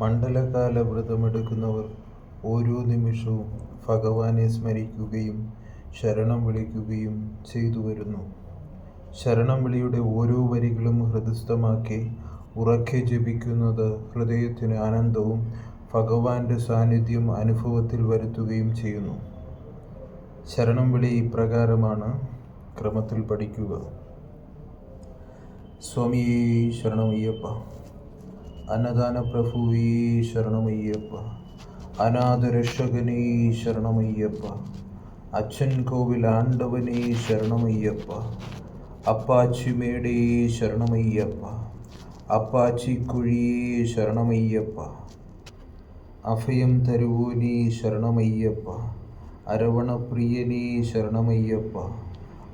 മണ്ഡലകാല വ്രതമെടുക്കുന്നവർ ഓരോ നിമിഷവും ഭഗവാനെ സ്മരിക്കുകയും ശരണം വിളിക്കുകയും ചെയ്തു വരുന്നു. ശരണം വിളിയുടെ ഓരോ വരികളും ഹൃദയസ്ഥമാക്കി ഉറക്കെ ജപിക്കുന്നത് ഹൃദയത്തിന് ആനന്ദവും ഭഗവാന്റെ സാന്നിധ്യം അനുഭവത്തിൽ വരുത്തുകയും ചെയ്യുന്നു. ശരണം വിളി ഇപ്രകാരമാണ്. ക്രമത്തിൽ പഠിക്കുക. സ്വാമിയേ ശരണമയ്യപ്പ. അന്നദാന പ്രഭുവീ ശരണമയ്യപ്പ. അനാഥരക്ഷകനേ ശരണമയ്യപ്പ. അച്ഛൻ കോവിൽ ആണ്ടവനേ ശരണമയ്യപ്പ. അപ്പാച്ചിമേടേ ശരണമയ്യപ്പ. അപ്പാച്ചിക്കുഴിയേ ശരണമയ്യപ്പ. അഭയം തരുവോനേ ശരണമയ്യപ്പ. അരവണപ്രിയനേ ശരണമയ്യപ്പ.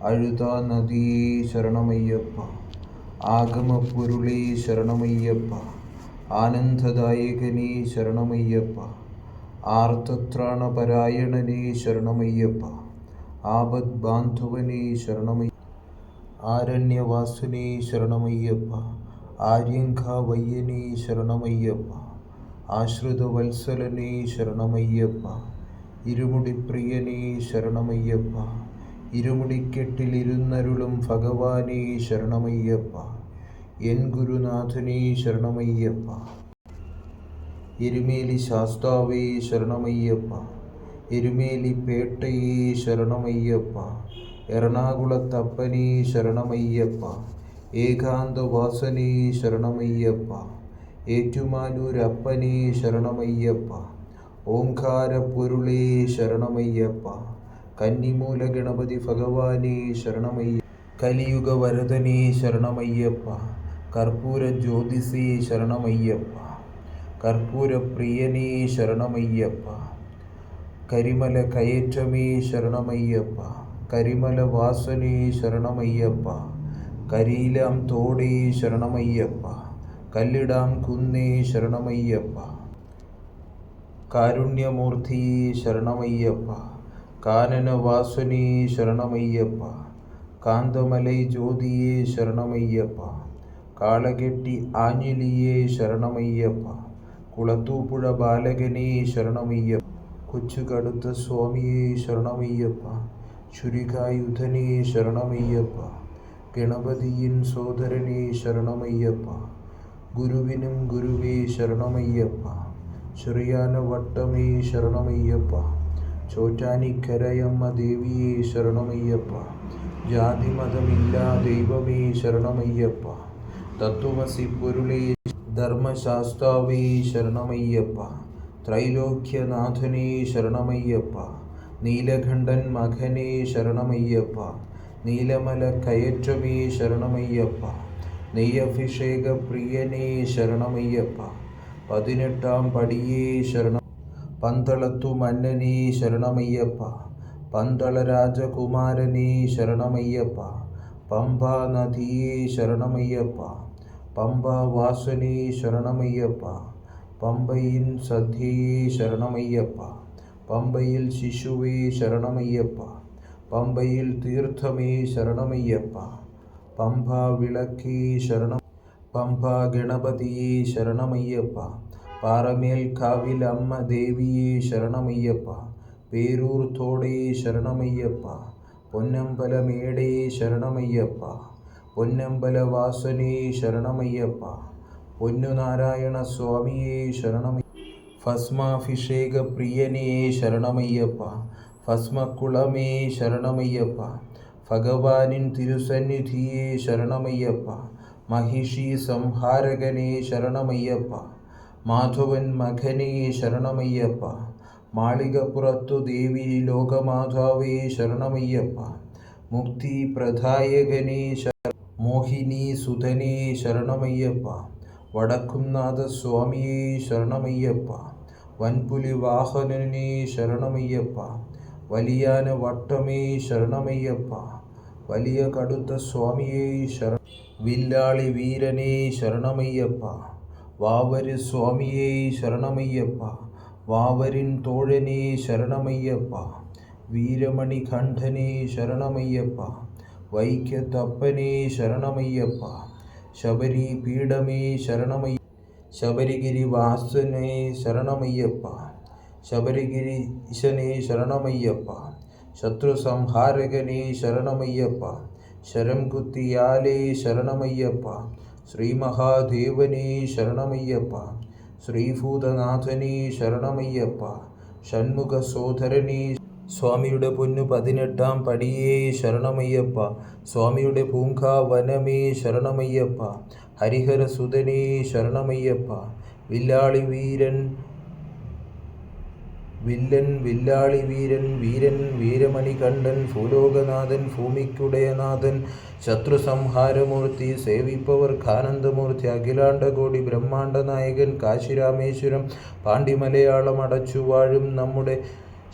അഴുതാ നദീ ശരണമയ്യപ്പ. ആഗമപ്പൊരുളേ ശരണമയ്യപ്പ. ആനന്ദദായകനേ ശരണമയ്യപ്പ. ആർത്തത്രാണപരായണനേ ശരണമയ്യപ്പ. ആപദ് ബാന്ധവനേ ശരണമയ്യ. ആരണ്യവാസുനേ ശരണമയ്യപ്പ. ആര്യങ്കാവയ്യനേ ശരണമയ്യപ്പ. ആശ്രിതവത്സലനേ ശരണമയ്യപ്പ. ഇരുമുടിപ്രിയനേ ശരണമയ്യപ്പ. ഇരുമുടിക്കെട്ടിലിരുന്നരുളും ഭഗവാനേ ശരണമയ്യപ്പ. എൻ ഗുരുനാഥനേ ശരണമയ്യപ്പ. എരുമേലി ശാസ്താവേ ശരണമയ്യപ്പ. എരുമേലി പേട്ടയേ ശരണമയ്യപ്പ. എറണാകുളത്തപ്പനേ ശരണമയ്യപ്പ. ഏകാന്തവാസനേ ശരണമയ്യപ്പ. ഏറ്റുമാനൂരപ്പനേ ശരണമയ്യപ്പ. ഓംകാരപ്പൊരുളേ ശരണമയ്യപ്പ. കന്നിമൂല ഗണപതി ഭഗവാനേ ശരണമയ്യ കലിയുഗ വരദനേ ശരണമയ്യപ്പ. കർപ്പൂര ജ്യോതിസേ ശരണമയ്യപ്പ. കർപ്പൂര പ്രിയനേ ശരണമയ്യപ്പ. കരിമല കയറ്റമേ ശരണമയ്യപ്പ. കരിമല വാസനേ ശരണമയ്യപ്പ. കരിയിലാം തോടേ ശരണമയ്യപ്പ. കല്ലിടാം കുന്നേ ശരണമയ്യപ്പ. കാരുണ്യമൂർത്തി ശരണമയ്യപ്പ. കാനന വാസനേ ശരണമയ്യപ്പ. കാന്തമലൈ ജ്യോതിയേ ശരണമയ്യപ്പ. കാളകെട്ടി ആഞ്ഞിലിയേ ശരണമയ്യപ്പ. കുളത്തൂപ്പുഴ ബാലകനേ ശരണമയ്യപ്പ. കൊച്ചുകടുത്ത സ്വാമിയെ ശരണമയ്യപ്പ. ചുരികായുധനേ ശരണമയ്യപ്പ. ഗണപതിയിൻ സോദരനെ ശരണമയ്യപ്പ. ഗുരുവിനും ഗുരുവേ ശരണമയ്യപ്പ. ചെറിയാന വട്ടമേ ശരണമയ്യപ്പ. ചോറ്റാനിക്കരയമ്മ ദേവിയേ ശരണമയ്യപ്പ. ജാതിമതമില്ലാ ദൈവമേ ശരണമയ്യപ്പ. തത്വമസി പൊരുളേ ധർമ്മശാസ്താവേ ശരണമയ്യപ്പ ത്രൈലോക്യനാഥനേ ശരണമയ്യപ്പ. നീലകണ്ഠൻ മകനേ ശരണമയ്യപ്പ. നീലമല കയറ്റമേ ശരണമയ്യപ്പ. നെയ്യഭിഷേക പ്രിയനേ ശരണമയ്യപ്പ. പതിനെട്ടാം പടിയേ ശരണ പന്തളത്തു മന്നനേ ശരണമയ്യപ്പ. പന്തള രാജകുമാരനേ ശരണമയ്യപ്പ. പമ്പാ നദിയേ ശരണമയ്യപ്പ. പമ്പ വാസുനി ശരണമയ്യപ്പ. പമ്പയിൻ സദ്യയേ ശരണമയ്യപ്പ. പമ്പയിൽ ശിശുവേ ശരണമയ്യപ്പ. പമ്പയിൽ തീർത്ഥമേ ശരണമയ്യപ്പ. പമ്പ വിളക്കേ ശരണം പമ്പ ഗണപതിയേ ശരണമയ്യപ്പ. പാറമേൽ കാവിൽ അമ്മ ദേവിയേ ശരണമയ്യപ്പ. പേരൂർ തോടേ ശരണമയ്യപ്പ. പൊന്നമ്പലമേടേ ശരണമയ്യപ്പ. പൊന്നമ്പല വാസനേ ശരണമയ്യപ്പ. പൊന്നുനാരായണ സ്വാമിയേ ശരണമയ്യ. ഭസ്മാഭിഷേക പ്രിയനേ ശരണമയ്യപ്പ. ഭസ്മക്കുളമേ ശരണമയ്യപ്പ. ഭഗവാനിൻ തിരുസന്നിധിയെ ശരണമയ്യപ്പ. മഹിഷി സംഹാരകനെ ശരണമയ്യപ്പ. മാധവൻ മകനേ ശരണമയ്യപ്പ. മാളികപ്പുറത്തു ദേവി ലോകമാതാവേ ശരണമയ്യപ്പ. മുക്തി പ്രധായകനെ മോഹിനി സുധനെ ശരണമയ്യപ്പ. വടക്കുംനാഥ സ്വാമിയെ ശരണമയ്യപ്പ. വൻപുലി വാഹനനെ ശരണമയ്യപ്പ. വലിയാന വട്ടമേ ശരണമയ്യപ്പ. വലിയ കടുത്ത സ്വാമിയെ ശര വില്ലാളി വീരനെ ശരണമയ്യപ്പ. വാവര് സ്വാമിയെ ശരണമയ്യപ്പ. വാവരിൻ തോഴനെ ശരണമയ്യപ്പ. വീരമണി ഖണ്ഠനെ ശരണമയ്യപ്പ. വൈക്കത്തപ്പനേ ശരണമയ്യപ്പ. ശബരി പീഠമേ ശരണമയ്യ ശബരിഗിരി വാസനെ ശരണമയ്യപ്പ. ശബരിഗിരീശനെ ശരണമയ്യപ്പ. ശത്രു സംഹാരകനെ ശരണമയ്യപ്പ. ശരം കുത്തിയാലേ ശരണമയ്യപ്പ. ശ്രീ മഹാദേവനെ ശരണമയ്യപ്പ. ശ്രീഭൂതനാഥനെ ശരണമയ്യപ്പ. ഷൺമുഖ സോദരനെ സ്വാമിയുടെ പൊന്നു പതിനെട്ടാം പടിയേ ശരണമയ്യപ്പ. സ്വാമിയുടെ പൂങ്കാ വനമേ ശരണമയ്യപ്പ. ഹരിഹര സുതനേ ശരണമയ്യപ്പ. വില്ലാളി വീരൻ വില്ലൻ വില്ലാളി വീരൻ വീരൻ വീരമണി കണ്ഠൻ ഭൂലോകനാഥൻ ഭൂമിക്കുടയനാഥൻ ശത്രു സംഹാരമൂർത്തി സേവിപ്പവർക്ക് ആനന്ദമൂർത്തി അഖിലാണ്ടകോടി ബ്രഹ്മാണ്ട നായകൻ കാശിരാമേശ്വരം പാണ്ഡിമലയാളം അടച്ചു വാഴും നമ്മുടെ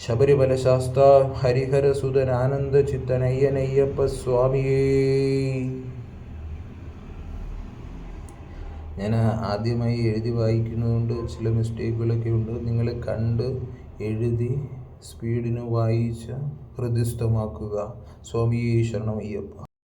ശബരിമല ശാസ്ത ഹരിഹരസുതൻ ആനന്ദ ചിത്തനയ്യനയ്യപ്പ സ്വാമിയേ ഞാൻ ആദ്യമായി എഴുതി വായിക്കുന്നതുകൊണ്ട് ചില മിസ്റ്റേക്കുകളൊക്കെ ഉണ്ട്. നിങ്ങൾ കണ്ട് എഴുതി സ്പീഡിന് വായിച്ച് ഹൃദയസ്ഥമാക്കുക. സ്വാമിയേ ശരണമയ്യപ്പ.